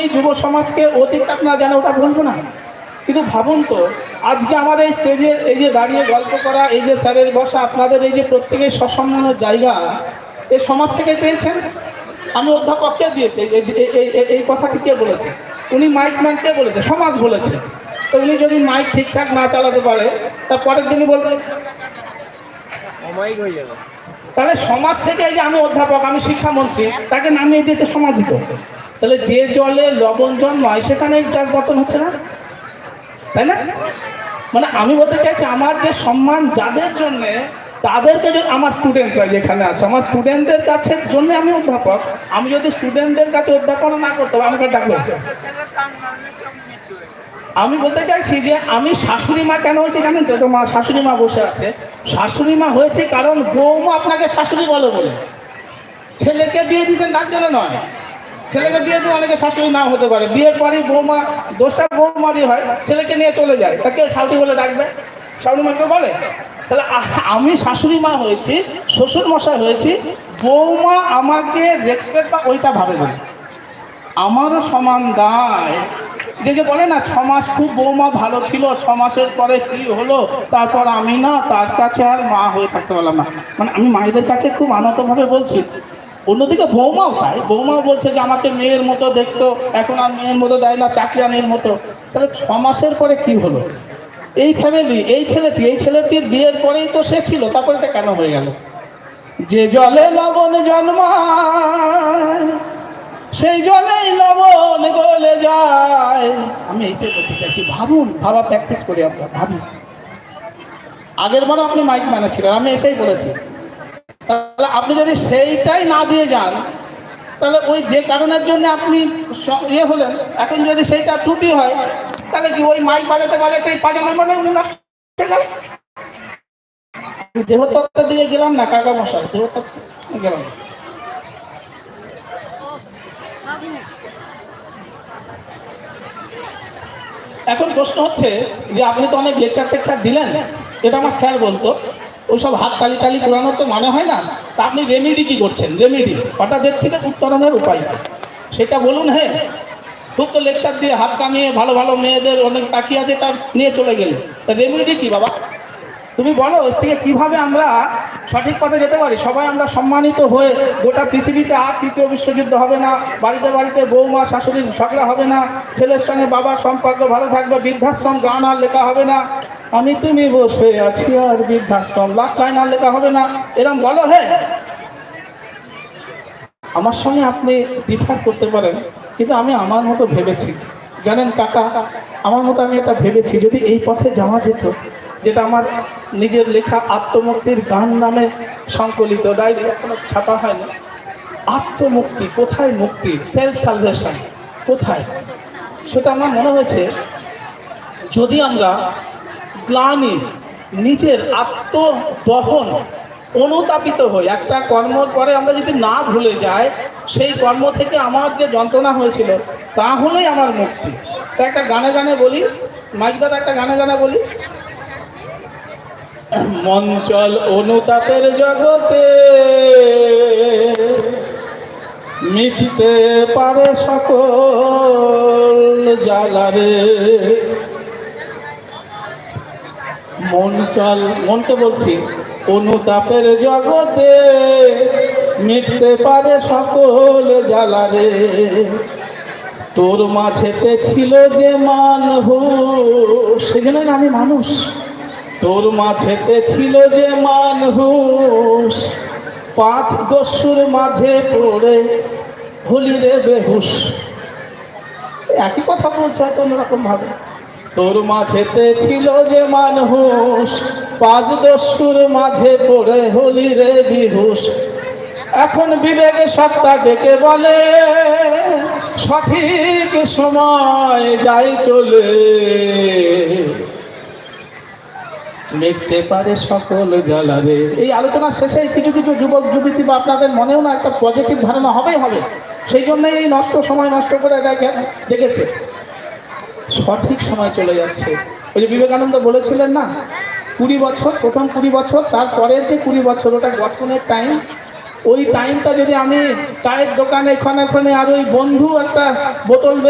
এই যুব সমাজকে অতীত আপনারা জানে, ওটা বলব না। কিন্তু ভাবুন তো, আজকে আমার এই স্টেজে এই যে দাঁড়িয়ে গল্প করা, এই যে স্যারের বসা, আপনাদের এই যে প্রত্যেকের সসম্মানের জায়গা, এ সমাজ থেকে পেয়েছেন? আমি অধ্যাপককে দিয়েছি? এই- কথাটি কে বলেছে? উনি মাইক ম্যান কে বলেছে? সমাজ বলেছে। তো উনি যদি মাইক ঠিকঠাক না চালাতে পারে, তা পরের দিনই বলবেন অমায়িক হয়ে যাবে। তাহলে সমাজ থেকে এই যে আমি অধ্যাপক আমি শিক্ষামন্ত্রী তাকে নামিয়ে দিয়েছে সমাজই তো তাহলে যে জলে লবণ জন্মায় সেখানে যার পতন হচ্ছে না? তাই না? মানে আমি বলতে চাইছি আমার যে সম্মান যাদের জন্য তাদেরকে যদি আমার স্টুডেন্টরা যেখানে আছে আমার স্টুডেন্টদের কাছে জন্য আমি অধ্যাপক আমি যদি স্টুডেন্টদের কাছে অধ্যাপনা না করতে পারি, আমাকে ডাকবে আমি বলতে চাইছি যে আমি শাশুড়ি মা কেন হয়েছে জানেন তো? মা, শাশুড়ি মা বসে আছে। শাশুড়ি মা হয়েছে কারণ বৌমা আপনাকে শাশুড়ি বলে বলে। ছেলেকে বিয়ে দিতেন তার জন্য নয়। ছেলেকে বিয়ে দিয়ে অনেকে শাশুড়ি নাও হতে পারে। বিয়ের পরেই বৌমা, দোষটা বৌমারই হয়। ছেলেকে নিয়ে চলে যায়। তাকে শাশুড়ি বলে ডাকবে? শাশুড়ি মাকে বলে? তাহলে আমি শাশুড়ি মা হয়েছি, শ্বশুর মশাই হয়েছি। বৌমা আমাকে রেসপেক্ট বা ওইটা ভাবে বলে। আমারও সমান দায়। যে যে বলে না, ছ মাস খুব বৌমা ভালো ছিল, ছ মাসের পরে কি হলো, তারপর আমি না তার কাছে আর মা হয়ে থাকতে পারলাম না। মানে আমি মায়েদের কাছে খুব আনন্দভাবে বলছি। অন্যদিকে বৌমাও তাই, বৌমাও বলছে যে আমাকে মেয়ের মতো দেখতো, এখন আর মেয়ের মতো দেয় না, চাকরিয়ানির মতো। তাহলে ছ মাসের পরে কি হলো? এই ফ্যামিলি এই ছেলেটি, এই ছেলেটির বিয়ের পরেই তো সে ছিল, তারপরে এটা কেন হয়ে গেল? যে জলে লবণ জন্মায়, সেই জলেই যায়। আমি এইটাই বলতে চাইছি ভাবুন, ভাবা প্র্যাকটিস করি আপনার ভাবুন আগের বারও আপনি মাইক ম্যানে ছিলেন আমি এসেই বলেছি। তাহলে আপনি যদি সেইটাই না দিয়ে যান, তাহলে ওই যে কারণের জন্য আপনি ইয়ে হলেন, এখন যদি সেইটা ত্রুটি হয়, তাহলে কি ওই মাইক বাজাতে বাজাতে পাজামার মানে উনি নষ্ট দেহতত্ত্বের দিকে গেলাম না, কাকা মশাই? দেহতত্ত্ব গেলাম না। এখন প্রশ্ন হচ্ছে যে আপনি তো অনেক লেকচার টেকচার দিলেন, এটা আমার স্যার বলতো, ওইসব হাত তালি টালি পুরানোর তো মানে হয় না, তা আপনি রেমেডি কী করছেন? রেমেডি হঠাৎ এর থেকে উত্তরণের উপায়। সেটা বলুন হ্যাঁ। খুব তো লেকচার দিয়ে হাত কামিয়ে ভালো ভালো মেয়েদের অনেক তাকিয়ে আছে, তার নিয়ে চলে গেলে। রেমেডি কী, বাবা? তুমি বলো, এর থেকে কীভাবে আমরা সঠিক পথে যেতে পারি? সবাই আমরা সম্মানিত হয়ে গোটা পৃথিবীতে আর তৃতীয় বিশ্বযুদ্ধ হবে না, বাড়িতে বাড়িতে বৌমা, শাশুড়ির ঝগড়া হবে না, ছেলের সঙ্গে বাবার সম্পর্ক ভালো থাকবে, বৃদ্ধাশ্রম, গান আর লেখা হবে না। আমি তুমি বসে আছি আর বৃদ্ধাশ্রম লাস্ট লাইন আর লেখা হবে না। এরকম বলো, হে! আমার সঙ্গে আপনি ডিফার করতে পারেন, কিন্তু আমি আমার মতো ভেবেছি। জানেন কাকা, আমার মতো আমি এটা ভেবেছি, যদি এই পথে যাওয়া যেত যেটা আমার নিজের লেখা আত্মমুক্তির গান নামে সংকলিত ডায়েরি এখনও ছাপা হয়নি। আত্মমুক্তি, কোথায় মুক্তি? সেলফ সালভেশন কোথায়? সেটা আমার মনে হয়েছে, যদি আমরা গ্লানি, নিজের আত্মদহন অনুতাপিত হই, একটা কর্ম করে আমরা যদি না ভুলে যাই, সেই কর্ম থেকে আমার যে যন্ত্রণা হয়েছিল, তাহলেই আমার মুক্তি। তা একটা গানে গানে বলি মাইকদার একটা গানে গানে বলি মঞ্চল অনুতাপের জগতে। মিটতে পারে সকল জ্বালারে মন চল মনকে বলছি, অনুতাপের জগতে মিটতে পারে সকল জ্বালারে তোর মাঝেতে ছিল যে মানহুস সেজন্য না আমি মানুষ। তোর মাঝেতে ছিল যে মানুষ পাঁচ দস্যুর মাঝে পড়ে হলি রে বেহুশ। একই কথা বলছে হয়তো অন্যরকম ভাবে। তোর মাঝেতে ছিল যে মানুষ পাঁচ দস্যুর মাঝে পড়ে হলি রে বিহুস এখন বিবেকে সত্তা ডেকে বলে, সঠিক সময় যাই চলে। মিটতে পারে সকল জ্বালারে এই আলোচনার শেষে কিছু কিছু যুবক, যুবতী বা আপনাদের মনেও না একটা পজিটিভ ধারণা হবেই হবে। সেই জন্যই এই নষ্ট সময় নষ্ট করে দেখেছে। সঠিক সময় চলে যাচ্ছে। ওই যে বিবেকানন্দ বলেছিলেন না, কুড়ি বছর, প্রথম কুড়ি বছর, তারপরের যে কুড়ি বছর, ওটা গঠনের টাইম ওই টাইমটা যদি আমি চায়ের দোকানে এখানে ওখানে আর ওই বন্ধু একটা বোতল